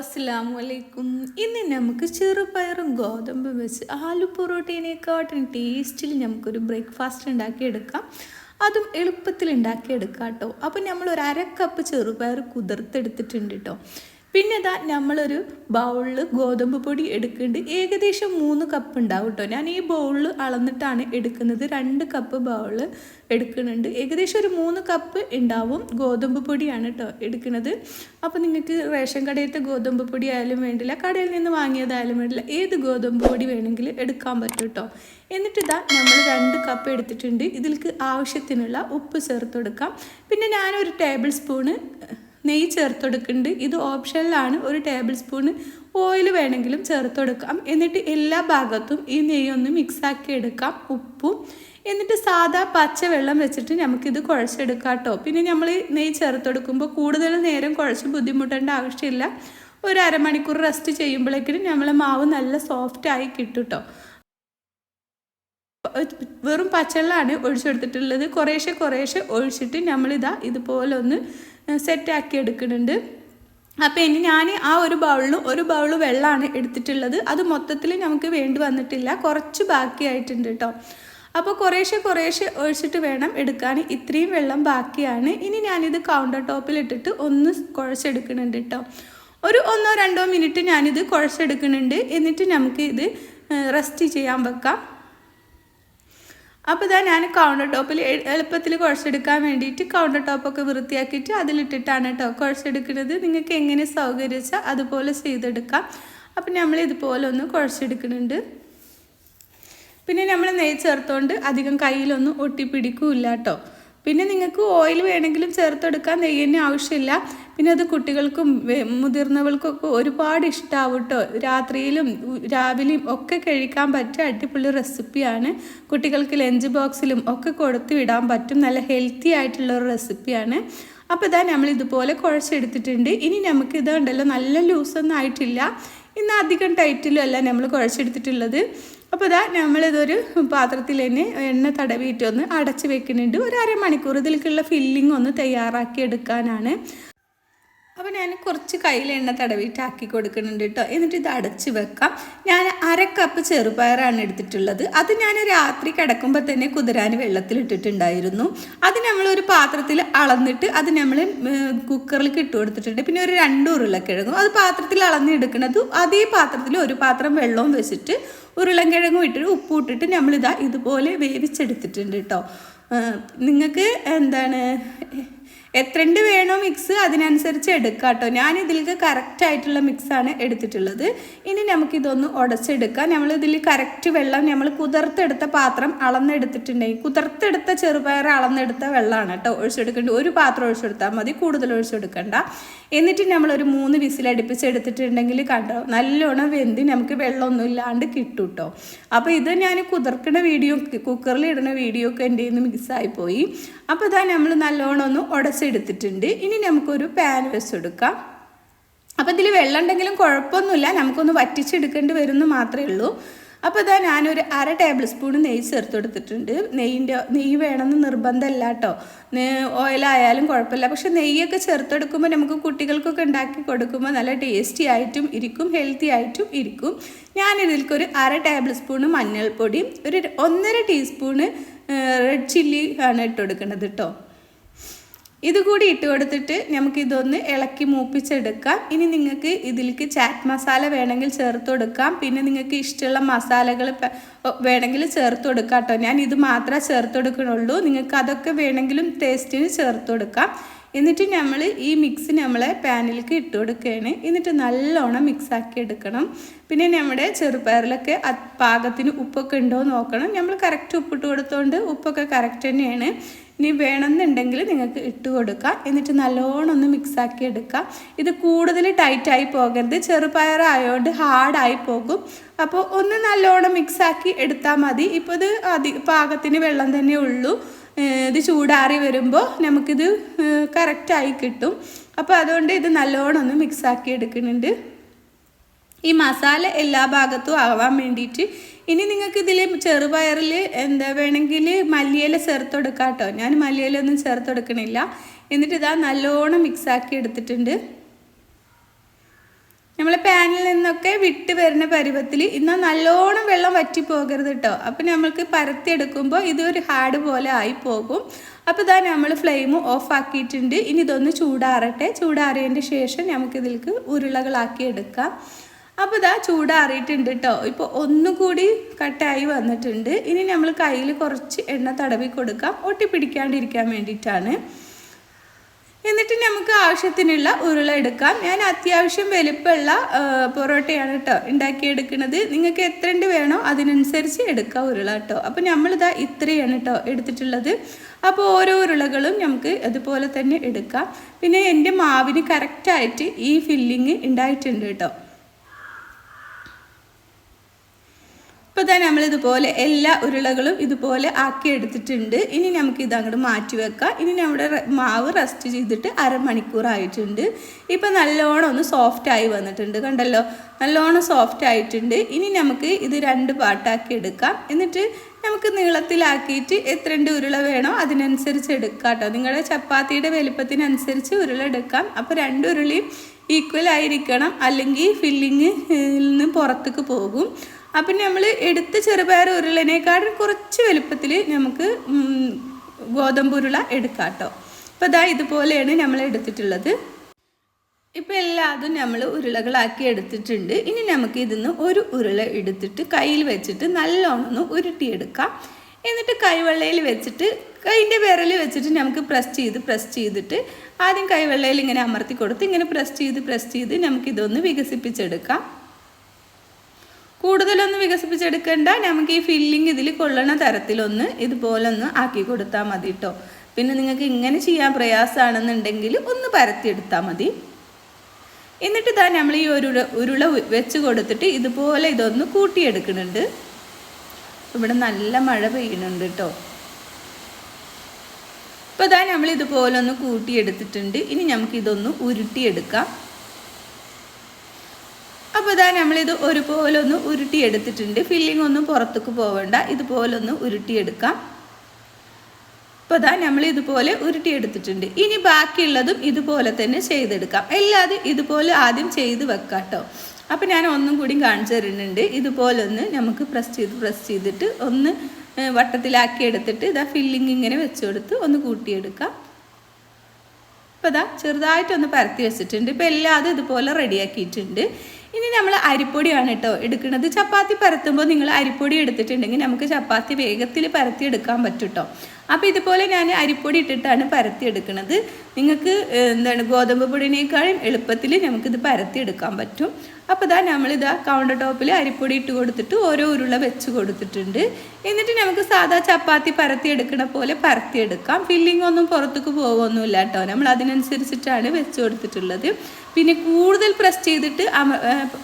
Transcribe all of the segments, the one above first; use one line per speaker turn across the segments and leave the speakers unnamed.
അസ്സലാമു അലൈക്കും ഇന്ന് നമുക്ക് ചെറുപയറും ഗോതമ്പും വെച്ച് ആലു പൊറോട്ടീനെക്കാട്ടും ടേസ്റ്റിൽ നമുക്കൊരു ബ്രേക്ക്ഫാസ്റ്റ് ഉണ്ടാക്കിയെടുക്കാം. അതും എളുപ്പത്തിൽ ഉണ്ടാക്കിയെടുക്കാം കേട്ടോ. അപ്പം നമ്മൾ ഒരു അര കപ്പ് ചെറുപയർ കുതിർത്തെടുത്തിട്ടുണ്ട് കേട്ടോ. പിന്നെ ഇതാ നമ്മളൊരു ബൗളിൽ ഗോതമ്പ് പൊടി എടുക്കുന്നുണ്ട് ഏകദേശം മൂന്ന് കപ്പ് ഉണ്ടാവും കേട്ടോ ഞാൻ ഈ ബൗളിൽ അളന്നിട്ടാണ് എടുക്കുന്നത്. രണ്ട് കപ്പ് ബൗൾ എടുക്കുന്നുണ്ട് ഏകദേശം ഒരു മൂന്ന് കപ്പ് ഉണ്ടാവും ഗോതമ്പ് പൊടിയാണ് കേട്ടോ എടുക്കുന്നത് അപ്പോൾ നിങ്ങൾക്ക് റേഷൻ കടയിലത്തെ ഗോതമ്പ് പൊടി ആയാലും വേണ്ടില്ല കടയിൽ നിന്ന് വാങ്ങിയതായാലും വേണ്ടില്ല ഏത് ഗോതമ്പ് പൊടി വേണമെങ്കിലും എടുക്കാൻ പറ്റും കേട്ടോ എന്നിട്ട് ഇതാ നമ്മൾ രണ്ട് കപ്പ് എടുത്തിട്ടുണ്ട്. ഇതിലേക്ക് ആവശ്യത്തിനുള്ള ഉപ്പ് ചേർത്ത് കൊടുക്കാം. പിന്നെ ഞാനൊരു ടേബിൾ സ്പൂണ് നെയ്യ് ചേർത്ത് കൊടുക്കുന്നുണ്ട് ഇത് ഓപ്ഷനിലാണ്. ഒരു ടേബിൾ സ്പൂണ് ഓയിൽ വേണമെങ്കിലും ചേർത്ത് കൊടുക്കാം എന്നിട്ട് എല്ലാ ഭാഗത്തും ഈ നെയ്യൊന്ന് മിക്സാക്കി എടുക്കാം. ഉപ്പും. എന്നിട്ട് സാധാ പച്ച വെള്ളം വെച്ചിട്ട് നമുക്കിത് കുഴച്ചെടുക്കാം കേട്ടോ പിന്നെ നമ്മൾ നെയ്യ് ചേർത്ത് കൊടുക്കുമ്പോൾ കൂടുതൽ നേരം കുഴച്ച് ബുദ്ധിമുട്ടേണ്ട ആവശ്യമില്ല. ഒരു അരമണിക്കൂർ റെസ്റ്റ് ചെയ്യുമ്പോഴേക്കും നമ്മളെ മാവ് നല്ല സോഫ്റ്റായി കിട്ടും കേട്ടോ വെറും പച്ചവെള്ളമാണ് ഒഴിച്ചെടുത്തിട്ടുള്ളത്. കുറേശ്ശെ കുറേശ്ശെ ഒഴിച്ചിട്ട് നമ്മളിതാ ഇതുപോലെ ഒന്ന് സെറ്റാക്കി എടുക്കുന്നുണ്ട്. അപ്പോൾ ഇനി ഞാൻ ആ ഒരു ബൗളിൽ ഒരു ബൗൾ വെള്ളമാണ് എടുത്തിട്ടുള്ളത്. അത് മൊത്തത്തിൽ നമുക്ക് വേണ്ടി വന്നിട്ടില്ല. കുറച്ച് ബാക്കിയായിട്ടുണ്ട് കേട്ടോ അപ്പോൾ കുറേശ്ശെ കുറേശ്ശെ ഒഴിച്ചിട്ട് വേണം എടുക്കാൻ. ഇത്രയും വെള്ളം ബാക്കിയാണ്. ഇനി ഞാനിത് കൗണ്ടർ ടോപ്പിൽ ഇട്ടിട്ട് ഒന്ന് കുഴച്ചെടുക്കുന്നുണ്ട് കേട്ടോ ഒരു ഒന്നോ രണ്ടോ മിനിറ്റ് ഞാനിത് കുഴച്ചെടുക്കുന്നുണ്ട്. എന്നിട്ട് നമുക്ക് ഇത് റെസ്റ്റ് ചെയ്യാൻ വെക്കാം. അപ്പോൾ ഇതാ ഞാൻ കൗണ്ടർ ടോപ്പിൽ എളുപ്പത്തിൽ കുഴച്ചെടുക്കാൻ വേണ്ടിയിട്ട് കൗണ്ടർ ടോപ്പൊക്കെ വൃത്തിയാക്കിയിട്ട് അതിലിട്ടിട്ടാണ് കേട്ടോ കുഴച്ചെടുക്കുന്നത്. നിങ്ങൾക്ക് എങ്ങനെ സൗകര്യച്ചാൽ അതുപോലെ ചെയ്തെടുക്കാം. അപ്പം നമ്മൾ ഇതുപോലെ ഒന്ന് കുഴച്ചെടുക്കുന്നുണ്ട്. പിന്നെ നമ്മൾ നെയ്യ് ചേർത്തുകൊണ്ട് അധികം കയ്യിലൊന്നും ഒട്ടിപ്പിടിക്കില്ല കേട്ടോ പിന്നെ നിങ്ങൾക്ക് ഓയിൽ വേണമെങ്കിലും ചേർത്തെടുക്കാൻ നെയ്യിന് ആവശ്യമില്ല. പിന്നെ അത് കുട്ടികൾക്കും മുതിർന്നവർക്കൊക്കെ ഒരുപാട് ഇഷ്ടമാവും കേട്ടോ രാത്രിയിലും രാവിലെയും ഒക്കെ കഴിക്കാൻ പറ്റിയ അടിപൊളി റെസിപ്പിയാണ്. കുട്ടികൾക്ക് ലഞ്ച് ബോക്സിലും ഒക്കെ കൊടുത്തു വിടാൻ പറ്റും. നല്ല ഹെൽത്തി ആയിട്ടുള്ള ഒരു റെസിപ്പിയാണ്. അപ്പോൾ ഇതാ നമ്മൾ ഇതുപോലെ കുഴച്ചെടുത്തിട്ടുണ്ട്. ഇനി നമുക്ക് ഇതുണ്ടല്ലോ നല്ല ലൂസൊന്നും ആയിട്ടില്ല. ഇന്ന് അധികം ടൈറ്റിലും അല്ല നമ്മൾ കുഴച്ചെടുത്തിട്ടുള്ളത്. അപ്പോൾ ഇതാ നമ്മളിതൊരു പാത്രത്തിൽ തന്നെ എണ്ണ തടവിയിട്ട് ഒന്ന് അടച്ച് വെക്കുന്നുണ്ട്. ഒരു അരമണിക്കൂർ ഇതിലേക്കുള്ള ഫില്ലിംഗ് ഒന്ന് തയ്യാറാക്കി എടുക്കാനാണ്. അപ്പോൾ ഞാൻ കുറച്ച് കയ്യിൽ എണ്ണ തടവിയിട്ട് ആക്കി കൊടുക്കുന്നുണ്ട് കേട്ടോ എന്നിട്ട് ഇത് അടച്ച് വെക്കാം. ഞാൻ അര കപ്പ് ചെറുപയറാണ് എടുത്തിട്ടുള്ളത്. അത് ഞാൻ രാത്രി കിടക്കുമ്പോൾ തന്നെ കുതിരാൻ വെള്ളത്തിലിട്ടിട്ടുണ്ടായിരുന്നു അത് നമ്മളൊരു പാത്രത്തിൽ അളന്നിട്ട് അത് നമ്മൾ കുക്കറിൽ ഇട്ട് കൊടുത്തിട്ടുണ്ട്. പിന്നെ ഒരു രണ്ട് ഉരുളക്കിഴങ്ങും. അത് പാത്രത്തിൽ അളന്നെടുക്കുന്നത് അതേ പാത്രത്തിൽ ഒരു പാത്രം വെള്ളവും വെച്ചിട്ട് ഉരുളക്കിഴങ്ങും ഇട്ടിട്ട് ഉപ്പും ഇട്ടിട്ട് നമ്മളിതാ ഇതുപോലെ വേവിച്ചെടുത്തിട്ടുണ്ട് കേട്ടോ നിങ്ങൾക്ക് എന്താണ് എത്രണ്ട് വേണോ മിക്സ് അതിനനുസരിച്ച് എടുക്കാം കേട്ടോ ഞാൻ ഇതിലേക്ക് കറക്റ്റ് ആയിട്ടുള്ള മിക്സാണ് എടുത്തിട്ടുള്ളത്. ഇനി നമുക്കിതൊന്ന് ഉടച്ചെടുക്കാം. നമ്മൾ ഇതിൽ കറക്റ്റ് വെള്ളം നമ്മൾ കുതിർത്തെടുത്ത പാത്രം അളന്നെടുത്തിട്ടുണ്ടെങ്കിൽ കുതിർത്തെടുത്ത ചെറുപയർ അളന്നെടുത്ത വെള്ളമാണ് കേട്ടോ ഒഴിച്ചെടുക്കേണ്ടത് ഒരു പാത്രം ഒഴിച്ചെടുത്താൽ മതി കൂടുതൽ ഒഴിച്ചെടുക്കണ്ട. എന്നിട്ട് നമ്മൾ ഒരു മൂന്ന് വിസിലടുപ്പിച്ചെടുത്തിട്ടുണ്ടെങ്കിൽ കണ്ടോ നല്ലോണം വെന്ത് നമുക്ക് വെള്ളമൊന്നും ഇല്ലാണ്ട് കിട്ടും കേട്ടോ അപ്പോൾ ഇത് ഞാൻ കുതിർക്കുന്ന വീഡിയോ കുക്കറിൽ ഇടുന്ന വീഡിയോ ഒക്കെ എന്റെ നിന്ന് മിക്സായി പോയി. അപ്പോൾ ഇതാ നമ്മൾ നല്ലോണം ഒന്ന് ഉടച്ചെടുത്തിട്ടുണ്ട് ഇനി നമുക്കൊരു പാൻ വെച്ചെടുക്കാം. അപ്പോൾ ഇതിൽ വെള്ളം ഉണ്ടെങ്കിലും കുഴപ്പമൊന്നുമില്ല. നമുക്കൊന്ന് വറ്റിച്ചെടുക്കേണ്ടി വരുമെന്ന് മാത്രമേ ഉള്ളൂ. അപ്പോൾ ഇതാ ഞാനൊരു അര ടേബിൾ സ്പൂൺ നെയ്യ് ചേർത്ത് കൊടുത്തിട്ടുണ്ട് നെയ്യിന്റെ നെയ്യ് വേണമെന്ന് നിർബന്ധമല്ല കേട്ടോ ഓയിലായാലും കുഴപ്പമില്ല. പക്ഷെ നെയ്യൊക്കെ ചേർത്തെടുക്കുമ്പോൾ നമുക്ക് കുട്ടികൾക്കൊക്കെ ഉണ്ടാക്കി കൊടുക്കുമ്പോൾ നല്ല ടേസ്റ്റി ആയിട്ടും ഇരിക്കും ഹെൽത്തി ആയിട്ടും ഇരിക്കും. ഞാനിതിൽക്കൊരു അര ടേബിൾ സ്പൂൺ മഞ്ഞൾപ്പൊടിയും ഒരു ഒന്നര ടീസ്പൂണ് റെഡ് ചില്ലി ആണ് ഇട്ട് കൊടുക്കുന്നത് കേട്ടോ ഇത് കൂടി ഇട്ട് കൊടുത്തിട്ട് നമുക്ക് ഇതൊന്ന് ഇളക്കി മൂപ്പിച്ചെടുക്കാം. ഇനി നിങ്ങൾക്ക് ഇതിലേക്ക് ചാറ്റ് മസാല വേണമെങ്കിൽ ചേർത്ത് കൊടുക്കാം. പിന്നെ നിങ്ങൾക്ക് ഇഷ്ടമുള്ള മസാലകൾ വേണമെങ്കിൽ ചേർത്ത് കൊടുക്കാം കേട്ടോ. ഞാൻ ഇത് മാത്രമേ ചേർത്ത് കൊടുക്കണുള്ളൂ നിങ്ങൾക്ക് അതൊക്കെ വേണമെങ്കിലും ടേസ്റ്റിന് ചേർത്ത് കൊടുക്കാം. എന്നിട്ട് നമ്മൾ ഈ മിക്സ് നമ്മളെ പാനിലേക്ക് ഇട്ട് കൊടുക്കുകയാണ്. എന്നിട്ട് നല്ലോണം മിക്സാക്കി എടുക്കണം. പിന്നെ നമ്മുടെ ചെറുപയറിലൊക്കെ പാകത്തിന് ഉപ്പൊക്കെ ഉണ്ടോ നോക്കണം. നമ്മൾ കറക്റ്റ് ഉപ്പിട്ട് കൊടുത്തോണ്ട് ഉപ്പൊക്കെ കറക്റ്റ് തന്നെയാണ്. ഇനി വേണമെന്നുണ്ടെങ്കിൽ നിങ്ങൾക്ക് ഇട്ട് കൊടുക്കാം. എന്നിട്ട് നല്ലോണം ഒന്ന് മിക്സാക്കി എടുക്കാം. ഇത് കൂടുതൽ ടൈറ്റായി പോകരുത്. ചെറുപയറായതുകൊണ്ട് ഹാർഡായി പോകും. അപ്പോൾ ഒന്ന് നല്ലോണം മിക്സാക്കി എടുത്താൽ മതി. ഇപ്പോൾ ഇത് അധി പാകത്തിന് വെള്ളം തന്നെ ഉള്ളൂ. ഇത് ചൂടാറി വരുമ്പോൾ നമുക്കിത് കറക്റ്റായി കിട്ടും. അപ്പോൾ അതുകൊണ്ട് ഇത് നല്ലോണം ഒന്ന് മിക്സാക്കി എടുക്കുന്നുണ്ട്. ഈ മസാല എല്ലാ ഭാഗത്തും ആവാൻ വേണ്ടിയിട്ട്. ഇനി നിങ്ങൾക്ക് ഇതിൽ ചെറുപയറിൽ എന്താ വേണമെങ്കിൽ മല്ലിയില ചേർത്ത് കൊടുക്കാം കേട്ടോ. ഞാൻ മല്ലിയില ഒന്നും ചേർത്ത് കൊടുക്കണില്ല എന്നിട്ട് ഇതാ നല്ലോണം മിക്സാക്കി എടുത്തിട്ടുണ്ട്. നമ്മൾ പാനിൽ നിന്നൊക്കെ വിട്ട് വരുന്ന പരുവത്തിൽ ഇന്ന് നല്ലോണം വെള്ളം വറ്റി പോകരുത് കേട്ടോ. അപ്പം നമ്മൾക്ക് പരത്തിയെടുക്കുമ്പോൾ ഇതൊരു ഹാർഡ് പോലെ ആയി പോകും അപ്പോൾ ഇതാ നമ്മൾ ഫ്ലെയിം ഓഫ് ആക്കിയിട്ടുണ്ട്. ഇനി ഇതൊന്ന് ചൂടാറട്ടെ. ചൂടാറിയതിന്റെ ശേഷം നമുക്കിതിലേക്ക് ഉരുളകളാക്കി എടുക്കാം. അപ്പോൾ ഇതാ ചൂടാറിയിട്ടുണ്ട് കേട്ടോ ഇപ്പോൾ ഒന്നുകൂടി കട്ടായി വന്നിട്ടുണ്ട്. ഇനി നമ്മൾ കയ്യിൽ കുറച്ച് എണ്ണ തടവി കൊടുക്കാം. ഒട്ടിപ്പിടിക്കാണ്ടിരിക്കാൻ വേണ്ടിയിട്ടാണ്. എന്നിട്ട് നമുക്ക് ആവശ്യത്തിനുള്ള ഉരുള എടുക്കാം. ഞാൻ അത്യാവശ്യം വലുപ്പമുള്ള പൊറോട്ടയാണ് കേട്ടോ ഉണ്ടാക്കിയെടുക്കുന്നത്. നിങ്ങൾക്ക് എത്രണ്ട് വേണോ അതിനനുസരിച്ച് എടുക്കാം ഉരുള കേട്ടോ അപ്പോൾ നമ്മളിതാ ഇത്രയാണ് കേട്ടോ എടുത്തിട്ടുള്ളത്. അപ്പോൾ ഓരോ ഉരുളകളും നമുക്ക് അതുപോലെ തന്നെ എടുക്കാം. പിന്നെ എന്റെ മാവിന് കറക്റ്റായിട്ട് ഈ ഫില്ലിങ് ഉണ്ടായിട്ടുണ്ട് കേട്ടോ ഇപ്പോൾ തന്നെ നമ്മളിതുപോലെ എല്ലാ ഉരുളകളും ഇതുപോലെ ആക്കി എടുത്തിട്ടുണ്ട് ഇനി നമുക്ക് ഇത് അങ്ങോട്ട് മാറ്റി വെക്കാം ഇനി നമ്മുടെ മാവ് റെസ്റ്റ് ചെയ്തിട്ട് അരമണിക്കൂറായിട്ടുണ്ട്. ഇപ്പം നല്ലോണം ഒന്ന് സോഫ്റ്റായി വന്നിട്ടുണ്ട് കണ്ടല്ലോ? നല്ലോണം സോഫ്റ്റ് ആയിട്ടുണ്ട് ഇനി നമുക്ക് ഇത് രണ്ട് പാട്ടാക്കി എടുക്കാം. എന്നിട്ട് നമുക്ക് നീളത്തിലാക്കിയിട്ട് എത്രണ്ട് ഉരുള വേണോ അതിനനുസരിച്ച് എടുക്കാം കേട്ടോ നിങ്ങളുടെ ചപ്പാത്തിയുടെ വലുപ്പത്തിനനുസരിച്ച് ഉരുള എടുക്കാം. അപ്പോൾ രണ്ട് ഉരുളിയും ഈക്വൽ ആയിരിക്കണം. അല്ലെങ്കിൽ ഫില്ലിങ് നിന്ന് പുറത്തേക്ക് പോകും. അപ്പം നമ്മൾ എടുത്ത ചെറുപയർ ഉരുളനേക്കാളും കുറച്ച് വലുപ്പത്തിൽ നമുക്ക് ഗോതമ്പ് ഉരുള എടുക്കാം കേട്ടോ അപ്പോൾ അതാ ഇതുപോലെയാണ് നമ്മൾ എടുത്തിട്ടുള്ളത്. ഇപ്പോൾ എല്ലാതും നമ്മൾ ഉരുളകളാക്കി എടുത്തിട്ടുണ്ട്. ഇനി നമുക്ക് ഇതിന്ന് ഒരു ഉരുള എടുത്തിട്ട് കയ്യിൽ വെച്ചിട്ട് നല്ലോണം ഒന്ന് ഉരുട്ടിയെടുക്കാം. എന്നിട്ട് കൈവെള്ളയിൽ വെച്ചിട്ട് കൈന്റെ വിരൽ വെച്ചിട്ട് നമുക്ക് പ്രസ് ചെയ്ത് പ്രസ് ചെയ്തിട്ട് ആദ്യം കൈവെള്ളയിൽ ഇങ്ങനെ അമർത്തി കൊടുത്ത് ഇങ്ങനെ പ്രസ് ചെയ്ത് പ്രസ് ചെയ്ത് നമുക്കിതൊന്ന് വികസിപ്പിച്ചെടുക്കാം. കൂടുതലൊന്നും വികസിപ്പിച്ചെടുക്കേണ്ട. നമുക്ക് ഈ ഫില്ലിങ് ഇതിൽ കൊള്ളണ തരത്തിലൊന്ന് ഇതുപോലൊന്ന് ആക്കി കൊടുത്താൽ മതി കേട്ടോ പിന്നെ നിങ്ങൾക്ക് ഇങ്ങനെ ചെയ്യാൻ പ്രയാസമാണെന്നുണ്ടെങ്കിൽ ഒന്ന് പരത്തിയെടുത്താൽ മതി. എന്നിട്ട് ഇതാ നമ്മൾ ഈ ഒരു ഉരുള വെച്ച് കൊടുത്തിട്ട് ഇതുപോലെ ഇതൊന്ന് കൂട്ടിയെടുക്കുന്നുണ്ട്. ഇവിടെ നല്ല മഴ പെയ്യുന്നുണ്ട് കേട്ടോ ഇപ്പോൾ ഇതാ നമ്മൾ ഇതുപോലെ ഒന്ന് കൂട്ടിയെടുത്തിട്ടുണ്ട്. ഇനി നമുക്ക് നമുക്കിതൊന്ന് ഉരുട്ടിയെടുക്കാം. അപ്പോൾ ഇതാ നമ്മളിത് ഒരുപോലെ ഒന്ന് ഉരുട്ടിയെടുത്തിട്ടുണ്ട്. ഫില്ലിംഗ് ഒന്നും പുറത്തേക്ക് പോവേണ്ട. ഇതുപോലെ ഒന്ന് ഉരുട്ടിയെടുക്കാം. അപ്പോൾ ഇതാ നമ്മൾ ഇതുപോലെ ഉരുട്ടിയെടുത്തിട്ടുണ്ട്. ഇനി ബാക്കിയുള്ളതും ഇതുപോലെ തന്നെ ചെയ്തെടുക്കാം. എല്ലാതും ഇതുപോലെ ആദ്യം ചെയ്ത് വെക്കാം കേട്ടോ അപ്പോൾ ഞാൻ ഒന്നും കൂടി കാണിച്ചു തരുന്നുണ്ട്. ഇതുപോലെ ഒന്ന് നമുക്ക് പ്രസ് ചെയ്ത് പ്രസ് ചെയ്തിട്ട് ഒന്ന് വട്ടത്തിലാക്കി എടുത്തിട്ട് ഇതാ ഫില്ലിങ് ഇങ്ങനെ വെച്ച് കൊടുത്ത് ഒന്ന് കൂട്ടിയെടുക്കാം. അപ്പോൾ ഇതാ ചെറുതായിട്ടൊന്ന് പരത്തി വെച്ചിട്ടുണ്ട്. ഇപ്പോൾ എല്ലാതും ഇതുപോലെ റെഡിയാക്കിയിട്ടുണ്ട് ഇനി നമ്മൾ അരിപ്പൊടിയാണ് കേട്ടോ എടുക്കുന്നത്. ചപ്പാത്തി പരത്തുമ്പോൾ നിങ്ങൾ അരിപ്പൊടി എടുത്തിട്ടുണ്ടെങ്കിൽ നമുക്ക് ചപ്പാത്തി വേഗത്തിൽ പരത്തി എടുക്കാൻ പറ്റും കേട്ടോ അപ്പോൾ ഇതുപോലെ ഞാൻ അരിപ്പൊടി ഇട്ടിട്ടാണ് പരത്തി എടുക്കുന്നത് നിങ്ങൾക്ക് എന്താണ് ഗോതമ്പ് പൊടിനേക്കാളും എളുപ്പത്തിൽ നമുക്കിത് പരത്തി എടുക്കാൻ പറ്റും. അപ്പോൾ ഇതാ നമ്മളിതാ കൗണ്ടർ ടോപ്പിൽ അരിപ്പൊടി ഇട്ട് കൊടുത്തിട്ട് ഓരോ ഉരുള വെച്ച് കൊടുത്തിട്ടുണ്ട്. എന്നിട്ട് നമുക്ക് സാധാ ചപ്പാത്തി പരത്തി എടുക്കണ പോലെ പരത്തി എടുക്കാം ഫില്ലിംഗ് ഒന്നും പുറത്തേക്ക് പോകുമൊന്നുമില്ല കേട്ടോ. നമ്മൾ അതിനനുസരിച്ചിട്ടാണ് വെച്ച് കൊടുത്തിട്ടുള്ളത്. പിന്നെ കൂടുതൽ പ്രസ് ചെയ്തിട്ട്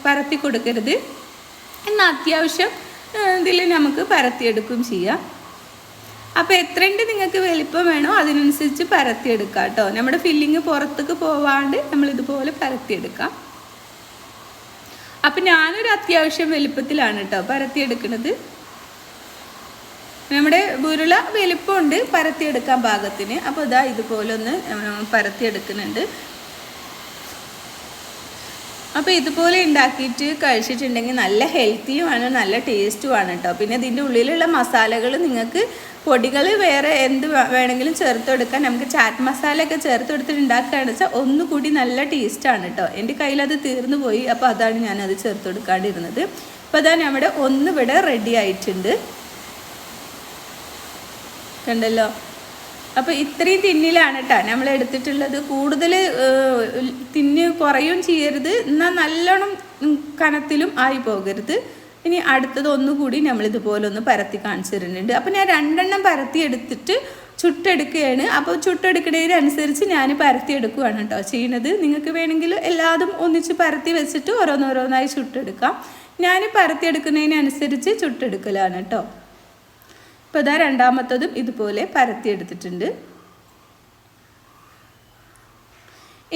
പരത്തി കൊടുക്കരുത്. എന്നാൽ അത്യാവശ്യം ഇതിൽ നമുക്ക് പരത്തിയെടുക്കും ചെയ്യാം. അപ്പോൾ എത്രയുണ്ട് നിങ്ങൾക്ക് വലിപ്പം വേണോ അതിനനുസരിച്ച് പരത്തിയെടുക്കാം കേട്ടോ. നമ്മുടെ ഫില്ലിങ് പുറത്തേക്ക് പോവാണ്ട് നമ്മളിതുപോലെ പരത്തിയെടുക്കാം. അപ്പം ഞാനൊരു അത്യാവശ്യം വലിപ്പത്തിലാണ് കേട്ടോ പരത്തിയെടുക്കുന്നത്. നമ്മുടെ ഉരുള വലിപ്പമുണ്ട് പരത്തിയെടുക്കാൻ പാകത്തിന്. അപ്പോൾ ഇതാ ഇതുപോലൊന്ന് പരത്തിയെടുക്കുന്നുണ്ട്. അപ്പോൾ ഇതുപോലെ ഉണ്ടാക്കിയിട്ട് കഴിച്ചിട്ടുണ്ടെങ്കിൽ നല്ല ഹെൽത്തിയുമാണ് നല്ല ടേസ്റ്റുമാണ് കേട്ടോ പിന്നെ ഇതിന്റെ ഉള്ളിലുള്ള മസാലകൾ നിങ്ങൾക്ക് പൊടികൾ വേറെ എന്ത് വേണമെങ്കിലും ചേർത്തെടുക്കാൻ നമുക്ക് ചാറ്റ് മസാലയൊക്കെ ചേർത്തെടുത്തിട്ട് ഉണ്ടാക്കുകയാണെന്ന് വെച്ചാൽ ഒന്നുകൂടി നല്ല ടേസ്റ്റാണ് കേട്ടോ എന്റെ കയ്യിലത് തീർന്നു പോയി അപ്പോൾ അതാണ് ഞാനത് ചേർത്തെടുക്കാണ്ടിരുന്നത് അപ്പോൾ അതാ നമ്മുടെ ഒന്നിവിടെ റെഡി ആയിട്ടുണ്ട്. കണ്ടല്ലോ? അപ്പോൾ ഇത്രയും തിന്നിലാണ് കേട്ടോ നമ്മൾ എടുത്തിട്ടുള്ളത്. കൂടുതൽ തിന്ന് കുറയും ചെയ്യരുത്. എന്നാൽ നല്ലോണം കനത്തിലും ആയി പോകരുത്. ഇനി അടുത്തത് ഒന്നുകൂടി നമ്മൾ ഇതുപോലെ ഒന്ന് പരത്തി കാണിച്ചു തരുന്നുണ്ട് അപ്പോൾ ഞാൻ രണ്ടെണ്ണം പരത്തി എടുത്തിട്ട് ചുട്ടെടുക്കുകയാണ്. അപ്പോൾ ചുട്ടെടുക്കുന്നതിനനുസരിച്ച് ഞാൻ പരത്തി എടുക്കുകയാണ് കേട്ടോ ചെയ്യുന്നത് നിങ്ങൾക്ക് വേണമെങ്കിൽ എല്ലാതും ഒന്നിച്ച് പരത്തി വെച്ചിട്ട് ഓരോന്നോരോന്നായി ചുട്ടെടുക്കാം. ഞാൻ പരത്തി എടുക്കുന്നതിനനുസരിച്ച് ചുട്ടെടുക്കലാണ് കേട്ടോ ഇപ്പോൾ ഇതാ രണ്ടാമത്തതും ഇതുപോലെ പരത്തിയെടുത്തിട്ടുണ്ട്.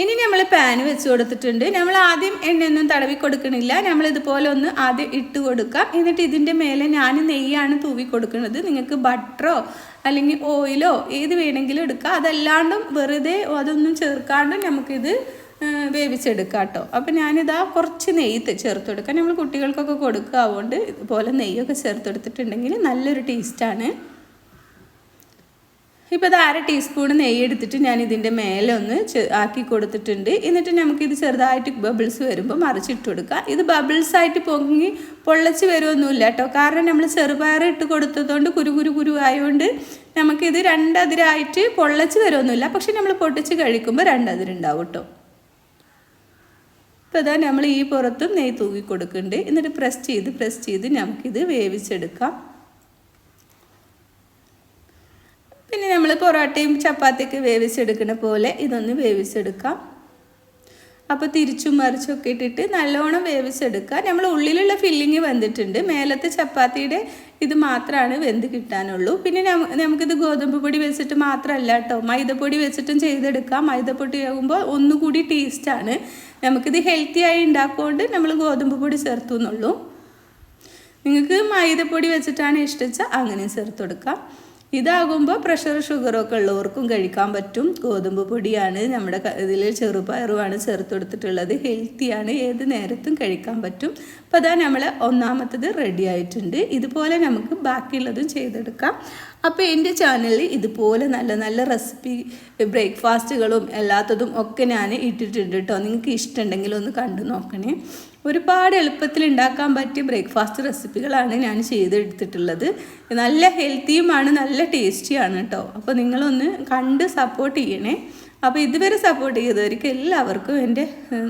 ഇനി നമ്മൾ പാൻ വെച്ച് കൊടുത്തിട്ടുണ്ട്. നമ്മൾ ആദ്യം എണ്ണയൊന്നും തടവി കൊടുക്കണില്ല. നമ്മൾ ഇതുപോലെ ഒന്ന് ആദ്യം ഇട്ട് കൊടുക്കാം. എന്നിട്ട് ഇതിന്റെ മേലെ ഞാൻ നെയ്യാണ് തൂവി കൊടുക്കുന്നത്. നിങ്ങൾക്ക് ബട്ടറോ അല്ലെങ്കിൽ ഓയിലോ ഏത് വേണമെങ്കിലും എടുക്കാം. അതല്ലാണ്ടും വെറുതെ അതൊന്നും ചേർക്കാണ്ടും നമുക്കിത് ആ, വേവിച്ചെടുക്കാം കേട്ടോ അപ്പം ഞാനിതാ കുറച്ച് നെയ്യ് ചേർത്ത് കൊടുക്കാം നമ്മൾ കുട്ടികൾക്കൊക്കെ കൊടുക്കുക അതുകൊണ്ട് ഇതുപോലെ നെയ്യൊക്കെ ചേർത്തെടുത്തിട്ടുണ്ടെങ്കിൽ നല്ലൊരു ടേസ്റ്റാണ്. ഇപ്പോൾ ഇത് അര ടീസ്പൂൺ നെയ്യ് എടുത്തിട്ട് ഞാൻ ഇതിന്റെ മേലെ ഒന്ന് ആക്കി കൊടുത്തിട്ടുണ്ട്. എന്നിട്ട് നമുക്കിത് ചെറുതായിട്ട് ബബിൾസ് വരുമ്പോൾ മറിച്ചിട്ട് കൊടുക്കുക ഇത് ബബിൾസ് ആയിട്ട് പൊങ്ങി പൊള്ളച്ച് വരുമൊന്നുമില്ല കേട്ടോ. കാരണം നമ്മൾ ചെറുപയർ ഇട്ട് കൊടുത്തതുകൊണ്ട് കുരു കുരു കുരു ആയതുകൊണ്ട് നമുക്കിത് രണ്ടതിരായിട്ട് പൊള്ളച്ച് വരുമൊന്നുമില്ല പക്ഷെ നമ്മൾ പൊട്ടിച്ച് കഴിക്കുമ്പോൾ രണ്ടതിരുണ്ടാവും കേട്ടോ. ഇപ്പോൾ ഇതാ നമ്മൾ ഈ പുറത്തും നെയ്യ് തൂക്കി കൊടുക്കുന്നുണ്ട്. എന്നിട്ട് പ്രസ് ചെയ്ത് പ്രസ് ചെയ്ത് നമുക്കിത് വേവിച്ചെടുക്കാം. പിന്നെ നമ്മൾ പൊറോട്ടയും ചപ്പാത്തിയൊക്കെ വേവിച്ചെടുക്കുന്ന പോലെ ഇതൊന്ന് വേവിച്ചെടുക്കാം. അപ്പോൾ തിരിച്ചും മറിച്ചൊക്കെ ഇട്ടിട്ട് നല്ലോണം വേവിച്ചെടുക്കുക. നമ്മൾ ഉള്ളിലുള്ള ഫില്ലിങ് വന്നിട്ടുണ്ട്. മേലത്തെ ചപ്പാത്തിയുടെ ഇത് മാത്രമാണ് വെന്ത് കിട്ടാനുള്ളൂ. പിന്നെ നമുക്കിത് ഗോതമ്പ് പൊടി വെച്ചിട്ട് മാത്രമല്ല കേട്ടോ. മൈദപ്പൊടി വെച്ചിട്ടും ചെയ്തെടുക്കാം. മൈദപ്പൊടി ആകുമ്പോൾ ഒന്നുകൂടി ടേസ്റ്റാണ് നമുക്കിത് ഹെൽത്തി ആയി ഉണ്ടാക്കുകൊണ്ട് നമ്മൾ ഗോതമ്പ് പൊടി ചേർത്തു എന്നുള്ളൂ. നിങ്ങൾക്ക് മൈദപ്പൊടി വെച്ചിട്ടാണ് ഇഷ്ടിച്ചാൽ അങ്ങനെ ചേർത്ത് കൊടുക്കാം. ഇതാകുമ്പോൾ പ്രഷർ ഷുഗറൊക്കെ ഉള്ളവർക്കും കഴിക്കാൻ പറ്റും. ഗോതമ്പ് പൊടിയാണ് നമ്മുടെ ഇതിൽ ചെറുപയറുമാണ് ചേർത്ത് കൊടുത്തിട്ടുള്ളത്. ഹെൽത്തിയാണ് ഏത് നേരത്തും കഴിക്കാൻ പറ്റും. അപ്പോൾ അതാ നമ്മൾ ഒന്നാമത്തത് റെഡി ആയിട്ടുണ്ട്. ഇതുപോലെ നമുക്ക് ബാക്കിയുള്ളതും ചെയ്തെടുക്കാം. അപ്പോൾ എന്റെ ചാനലിൽ ഇതുപോലെ നല്ല നല്ല റെസിപ്പി ബ്രേക്ക്ഫാസ്റ്റുകളും എല്ലാത്തതും ഒക്കെ ഞാൻ ഇട്ടിട്ടുണ്ട് കേട്ടോ നിങ്ങൾക്ക് ഇഷ്ടമുണ്ടെങ്കിൽ ഒന്ന് കണ്ടു നോക്കണേ. ഒരുപാട് എളുപ്പത്തിൽ ഉണ്ടാക്കാൻ പറ്റിയ ബ്രേക്ക്ഫാസ്റ്റ് റെസിപ്പികളാണ് ഞാൻ ചെയ്തെടുത്തിട്ടുള്ളത്. നല്ല ഹെൽത്തിയുമാണ് നല്ല ടേസ്റ്റിയാണ് കേട്ടോ. അപ്പോൾ നിങ്ങളൊന്ന് കണ്ട് സപ്പോർട്ട് ചെയ്യണേ. അപ്പോൾ ഇതുവരെ സപ്പോർട്ട് ചെയ്തവർക്ക് എല്ലാവർക്കും എന്റെ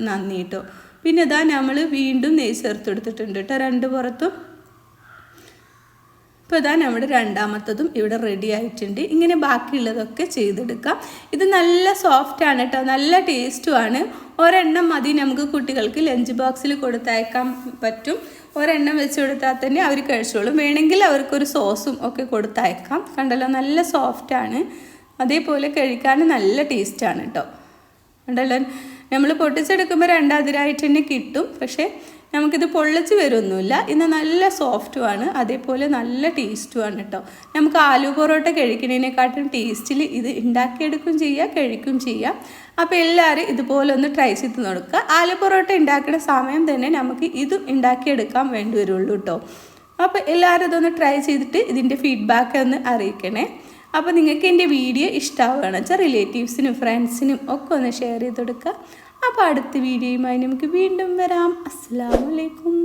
നന്ദി കേട്ടോ. പിന്നെ ഇതാ നമ്മൾ വീണ്ടും നെയ്യ് ചേർത്ത് കൊടുത്തിട്ടുണ്ട് കേട്ടോ. രണ്ട് പുറത്തും ഇപ്പോൾ ഇതാ നമ്മുടെ രണ്ടാമത്തതും ഇവിടെ റെഡി ആയിട്ടുണ്ട്. ഇങ്ങനെ ബാക്കിയുള്ളതൊക്കെ ചെയ്തെടുക്കാം. ഇത് നല്ല സോഫ്റ്റ് ആണ് കേട്ടോ നല്ല ടേസ്റ്റുമാണ് ഒരെണ്ണം മതി നമുക്ക് കുട്ടികൾക്ക് ലഞ്ച് ബോക്സിൽ കൊടുത്തയക്കാൻ പറ്റും. ഒരെണ്ണം വെച്ച് കൊടുത്താൽ തന്നെ അവർ കഴിച്ചോളും. വേണമെങ്കിൽ അവർക്കൊരു സോസും ഒക്കെ കൊടുത്തയക്കാം. കണ്ടല്ലോ? നല്ല സോഫ്റ്റാണ് അതേപോലെ കഴിക്കാൻ നല്ല ടേസ്റ്റാണ് കേട്ടോ കണ്ടല്ലോ? നമ്മൾ പൊട്ടിച്ചെടുക്കുമ്പോൾ രണ്ടാതിരായിട്ട് തന്നെ കിട്ടും. പക്ഷേ നമുക്കിത് പൊള്ളിച്ച് വരുമൊന്നുമില്ല ഇന്ന് നല്ല സോഫ്റ്റുമാണ്. അതേപോലെ നല്ല ടേസ്റ്റുമാണ് കേട്ടോ. നമുക്ക് ആലു പൊറോട്ട കഴിക്കുന്നതിനെക്കാട്ടും ടേസ്റ്റിൽ ഇത് ഉണ്ടാക്കിയെടുക്കും ചെയ്യുക കഴിക്കും ചെയ്യാം. അപ്പോൾ എല്ലാവരും ഇതുപോലെ ഒന്ന് ട്രൈ ചെയ്ത് നോക്കുക. ആലു പൊറോട്ട ഉണ്ടാക്കുന്ന സമയം തന്നെ നമുക്ക് ഇതും ഉണ്ടാക്കിയെടുക്കാൻ വേണ്ടി വരുള്ളൂ കേട്ടോ. അപ്പോൾ എല്ലാവരും ഇതൊന്ന് ട്രൈ ചെയ്തിട്ട് ഇതിന്റെ ഫീഡ്ബാക്ക് ഒന്ന് അറിയിക്കണേ. അപ്പോൾ നിങ്ങൾക്ക് എന്റെ വീഡിയോ ഇഷ്ടമാവുകയാണെന്ന് വെച്ചാൽ റിലേറ്റീവ്സിനും ഫ്രണ്ട്സിനും ഒക്കെ ഒന്ന് ഷെയർ ചെയ്ത് കൊടുക്കുക. അപ്പോൾ അടുത്ത വീഡിയോയുമായി നമുക്ക് വീണ്ടും വരാം. അസ്സാം വലൈക്കും